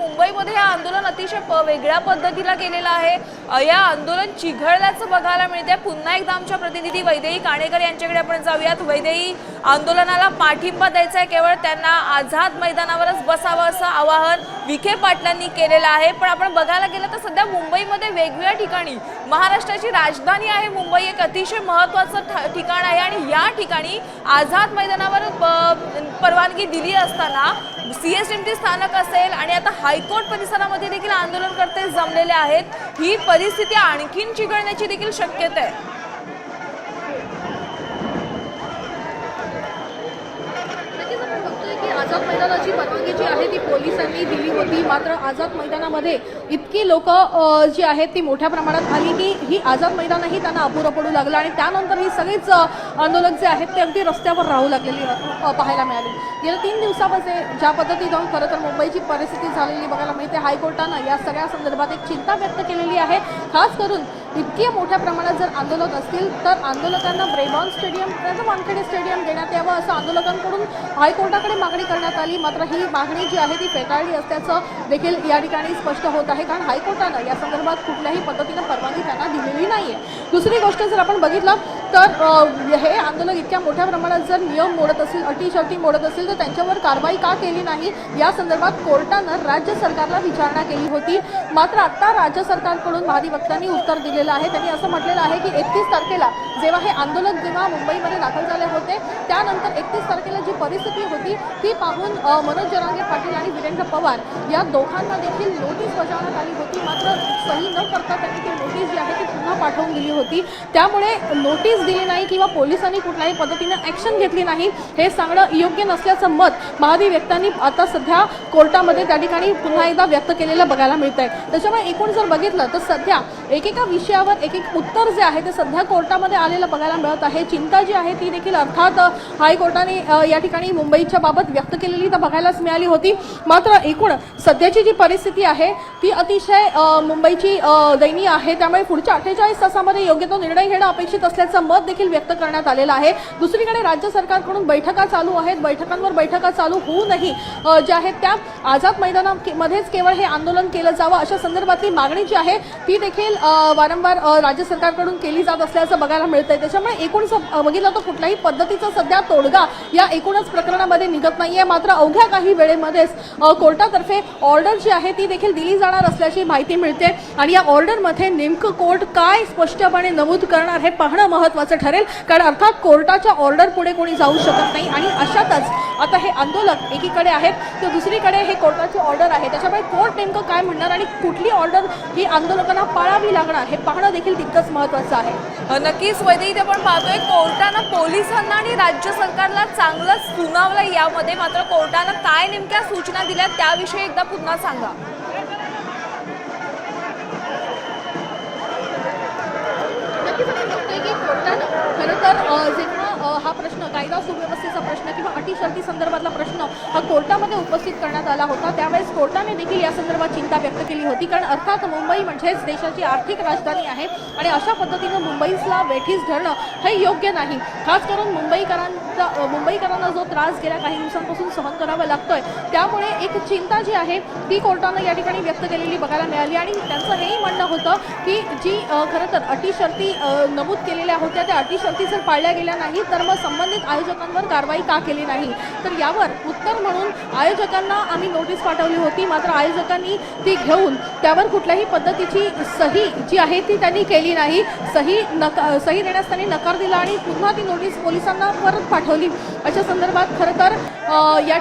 मुंबईमध्ये हे आंदोलन अतिशय प- वेगळ्या पद्धतीला केलेलं आहे. या आंदोलन चिघळल्याचं बघायला मिळते पुन्हा एकदा आमच्या प्रतिनिधी वैदेही काणेकर यांच्याकडे आपण जाऊयात. वैदेही आंदोलनाला पाठिंबा द्यायचा आहे केवळ त्यांना आझाद मैदानावरच बसावं असं आवाहन विखे पाटलांनी केलेलं आहे. पण आपण बघायला गेलं तर सध्या मुंबईमध्ये वेगवेगळ्या ठिकाणी महाराष्ट्राची राजधानी आहे. मुंबई एक अतिशय महत्त्वाचं ठिकाण आहे आणि या ठिकाणी आझाद मैदानावर प- परवानगी दिली असताना सी एस एम टी स्थानक असेल आणि आता हायकोर्ट परिसरामध्ये देखील आंदोलनकर्ते जमलेले आहेत. ही परिस्थिती आणखीन चिघळण्याची देखील शक्यता आहे नक्कीच आपण बघतोय की आझाद मैदानाची परवानगी जी आहे ती पोलिसांनी दिली होती. मात्र आझाद मैदानामध्ये इतकी लोक जी आहेत ती मोठ्या प्रमाणात आली की ही आझाद मैदानही त्यांना अपुरं पडू लागलं आणि त्यानंतर ही सगळीच आंदोलक जे आहेत ते अगदी रस्त्यावर राहू लागलेली पाहायला मिळाली. गेल्या तीन दिवसामध्ये ज्या पद्धतीनं खरं तर मुंबईची परिस्थिती झालेली बघायला मिळते हायकोर्टानं या सगळ्या संदर्भात एक चिंता व्यक्त केलेली आहे. खास करून इतक्या मोठ्या प्रमाणात जर आंदोलक असतील तर आंदोलकांना ब्रेबॉन स्टेडियम त्याचं वानखेडे स्टेडियम देण्यात यावं असं आंदोलकांकडून हायकोर्टाकडे मागणी करण्यात आली. मात्र ही मागणी जी आहे ती फेटाळली असल्याचं देखील या ठिकाणी स्पष्ट होत आहे. कारण हायकोर्टानं या संदर्भात कुठल्याही पद्धतीनं परवानगी त्यांना दिलेली नाही आहे दुसरी गोष्ट जर आपण बघितलं तर हे आंदोलक इतक्या मोठ्या प्रमाणात जर नियम मोडत असेल अटी मोडत असेल तर त्यांच्यावर कारवाई का केली नाही? या संदर्भात कोर्टानं राज्य सरकारला विचारणा केली होती. मात्र आता राज्य सरकारकडून महाधिवक्त्यांनी उत्तर दिलेलं आहे. त्यांनी असं म्हटलेलं आहे की एकतीस तारखेला जेव्हा हे आंदोलक जेव्हा मुंबईमध्ये दाखल झाले होते त्यानंतर एकतीस तारखेला जी परिस्थिती होती ती पाहून मनोज जरांगे पाटील आणि वीरेंद्र पवार या दोघांना देखील नोटीस बजावण्यात आली होती. मात्र सही न करता त्यांनी ती नोटीस जी आहे ती पुन्हा पाठवून दिली होती. त्यामुळे नोटीस दिली नाही किंवा पोलिसांनी कुठल्याही पद्धतीने ॲक्शन घेतली नाही हे सांगणं योग्य नसल्याचं मत महाधिव्यक्तांनी आता सध्या कोर्टामध्ये त्या ठिकाणी पुन्हा एकदा व्यक्त केलेलं बघायला मिळत आहे त्याच्यामुळे एकूण जर बघितलं तर सध्या एकेका विषयावर एक एक उत्तर जे आहे ते सध्या कोर्टामध्ये आलेलं बघायला मिळत आहे. चिंता जी आहे ती देखील अर्थात हायकोर्टाने या ठिकाणी मुंबईच्या बाबत व्यक्त केलेली तर बघायलाच मिळाली होती. मात्र एकूण सध्याची जी परिस्थिती आहे ती अतिशय मुंबईची दयनीय आहे. त्यामुळे पुढच्या अठ्ठेचाळीस तासामध्ये योग्य तो निर्णय घेणं अपेक्षित असल्याचं मत देखील व्यक्त करण्यात आलेलं आहे. दुसरीकडे राज्य सरकारकडून बैठका चालू आहेत. बैठकांवर बैठका चालू होऊनही ज्या आहेत त्या आझाद मैदानामध्येच केवळ हे आंदोलन केलं जावं अशा संदर्भातली मागणी जी आहे ती देखील वारंवार राज्य सरकारकडून केली जात असल्याचं बघायला मिळतंय. त्याच्यामुळे एकूण स- बघितलं तर कुठल्याही पद्धतीचा सध्या तोडगा या एकूणच प्रकरणामध्ये निघत नाहीये. मात्र अवघ्या काही वेळेमध्येच कोर्टातर्फे ऑर्डर जी आहे ती देखील दिली जाणार असल्याची माहिती मिळते. आणि या ऑर्डरमध्ये नेमकं कोर्ट काय स्पष्टपणे नमूद करणार हे पाहणं महत्त्वाचं ठरेल. कारण अर्थात कोर्टाच्या ऑर्डर पुढे कोणी जाऊ शकत नाही. आणि अशातच आता हे आंदोलक एकीकडे आहेत तर दुसरीकडे हे कोर्टाची ऑर्डर आहे. त्याच्यामुळे कोर्ट नेमकं काय म्हणणार आणि कुठली ऑर्डर ही आंदोलकांना पाळावी लागणार हे पाहणं देखील तितकंच महत्त्वाचं आहे. नक्कीच वैदेही ते आपण पाहतोय कोर्टानं पोलिसांना आणि राज्य सरकारला चांगलं सुनावलं यामध्ये मात्र कोर्टानं काय नेमक्या सूचना दिल्या त्याविषयी एकदा पुन्हा सांगा. नक्कीच आपण बघतोय की कोर्टानं खरं तर जेव्हा हा प्रश्न कायदा सुव्यवस्थेचा अटी शर्ती संदर्भातला प्रश्न हा कोर्टामध्ये उपस्थित करण्यात आला होता. त्यावेळेस कोर्टाने देखील या संदर्भात चिंता व्यक्त केली होती. कारण अर्थात मुंबई म्हणजेच देशाची आर्थिक राजधानी आहे आणि अशा पद्धतीनं मुंबईला वेठीस धरणं हे योग्य नाही. खास करून मुंबईकरांचा मुंबईकरांना जो त्रास गेल्या काही दिवसांपासून सहन करावा लागतोय त्यामुळे एक चिंता जी आहे ती कोर्टानं या ठिकाणी व्यक्त केलेली बघायला मिळाली. आणि त्यांचं हेही म्हणणं होतं की जी खरं तर अटी शर्ती नमूद केलेल्या होत्या त्या अटी शर्ती जर पाळल्या गेल्या नाही तर मग संबंधित आयोजकांवर कारवाई का केली नाही. तर यावर उत्तर म्हणून आयोजकांना आम्ही नोटीस पाठवली होती. मात्र आयोजकांनी ती घेऊन त्यावर कुठल्याही पद्धतीची सही जी आहे ती त्यांनी केली नाही. सही नका सही देण्यास त्यांनी नकार दिला आणि पुन्हा ती नोटीस पोलिसांना परत पाठवली. अशा संदर्भात खरं तर या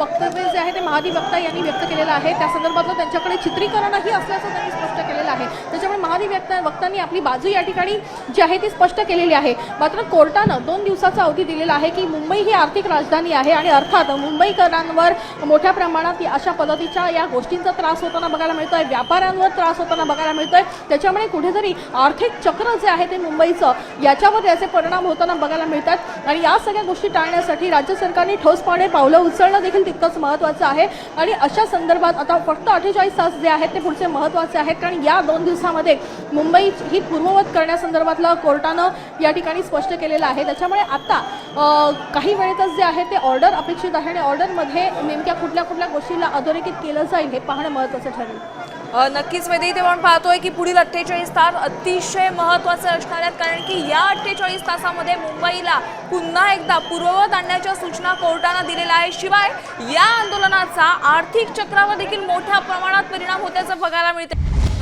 वक्तव्य जे आहे ते महाधिवक्ता यांनी व्यक्त केलेलं आहे. त्या संदर्भातलं त्यांच्याकडे चित्रीकरणही असल्याचं त्यांनी स्पष्ट केलेलं आहे. त्याच्यामुळे महाधिवक्ता वक्तांनी आपली बाजू या ठिकाणी जी आहे ती स्पष्ट केलेली आहे. मात्र कोर्टानं दोन दिवसाचा अवधी दिलेला आहे की मुंबई ही आर्थिक राजधानी आहे आणि अर्थात मुंबईकरांवर मोठ्या प्रमाणात अशा पद्धतीच्या या गोष्टींचा त्रास होताना बघायला मिळतो आहे व्यापाऱ्यांवर त्रास होताना बघायला मिळतो आहे त्याच्यामुळे कुठेतरी आर्थिक चक्र जे आहे ते मुंबईचं याच्यावर याचे परिणाम होताना बघायला मिळतात. आणि या सगळ्या गोष्टी टाळण्यासाठी राज्य सरकारने ठोसपणे पावलं उचलणं देखील तितकंच महत्त्वाचं आहे. आणि अशा संदर्भात आता फक्त अठ्ठेचाळीस तास जे आहेत ते पुढचे महत्त्वाचे आहेत. कारण या दोन दिवसामध्ये मुंबई ही पूर्ववत करण्यासंदर्भातलं कोर्टानं या ठिकाणी स्पष्ट केलेलं आहे. त्याच्यामुळे आता काही वेळेतच जे आहे ते ऑर्डर अपेक्षित आहे आणि ऑर्डरमध्ये नेमक्या कुठल्या कुठल्या गोष्टीला अधोरेखित केलं जाईल हे पाहणं महत्त्वाचं ठरेल. नक्कीच वेदी ते आपण पाहतोय की पुढील अठ्ठेचाळीस तास अतिशय महत्त्वाचे असणार आहेत कारण की या अठ्ठेचाळीस तासामध्ये मुंबईला पुन्हा एकदा पूर्ववत आणण्याच्या सूचना कोर्टानं दिलेल्या आहे शिवाय या आंदोलनाचा आर्थिक चक्रावर देखील मोठ्या प्रमाणात परिणाम होत्याचं बघायला मिळते